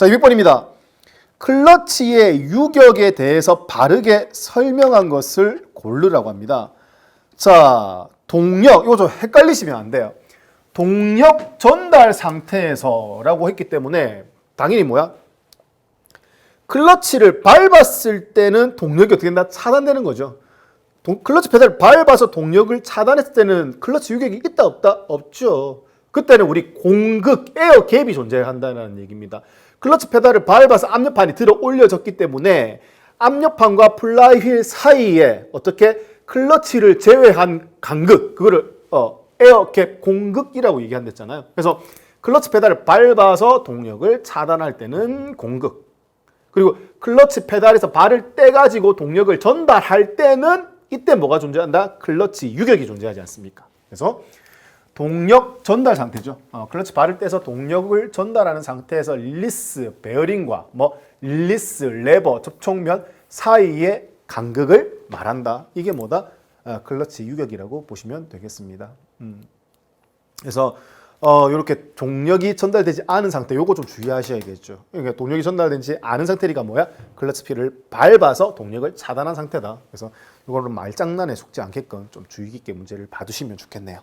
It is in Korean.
자, 200번입니다. 클러치의 유격에 대해서 바르게 설명한 것을 고르라고 합니다. 자, 동력, 이거 좀 헷갈리시면 안 돼요. 동력 전달 상태에서라고 했기 때문에 당연히 뭐야? 클러치를 밟았을 때는 동력이 어떻게 된다? 차단되는 거죠. 동- 클러치 페달을 밟아서 동력을 차단했을 때는 클러치 유격이 있다 없다? 없죠. 그때는 우리 공극, 에어 갭이 존재한다는 얘기입니다. 클러치 페달을 밟아서 압력판이 들어 올려졌기 때문에 압력판과 플라이휠 사이에 어떻게 클러치를 제외한 간극, 그거를 어, 에어 갭 공극이라고 얘기한댔잖아요. 그래서 클러치 페달을 밟아서 동력을 차단할 때는 공극, 그리고 클러치 페달에서 발을 떼가지고 동력을 전달할 때는 이때 뭐가 존재한다? 클러치 유격이 존재하지 않습니까? 그래서 동력 전달 상태죠. 어, 클러치 발을 떼서 동력을 전달하는 상태에서 릴리스 베어링과 뭐 릴리스 레버 접촉면 사이의 간극을 말한다. 이게 뭐다? 어, 클러치 유격이라고 보시면 되겠습니다. 음. 그래서 어 이렇게 동력이 전달되지 않은 상태 요거 좀 주의하셔야겠죠. 그러니까 동력이 전달되지 않은 상태니까 뭐야? 클러치 피를 밟아서 동력을 차단한 상태다. 그래서 이거는 말장난에 속지 않게끔 좀 주의 깊게 문제를 봐두시면 좋겠네요.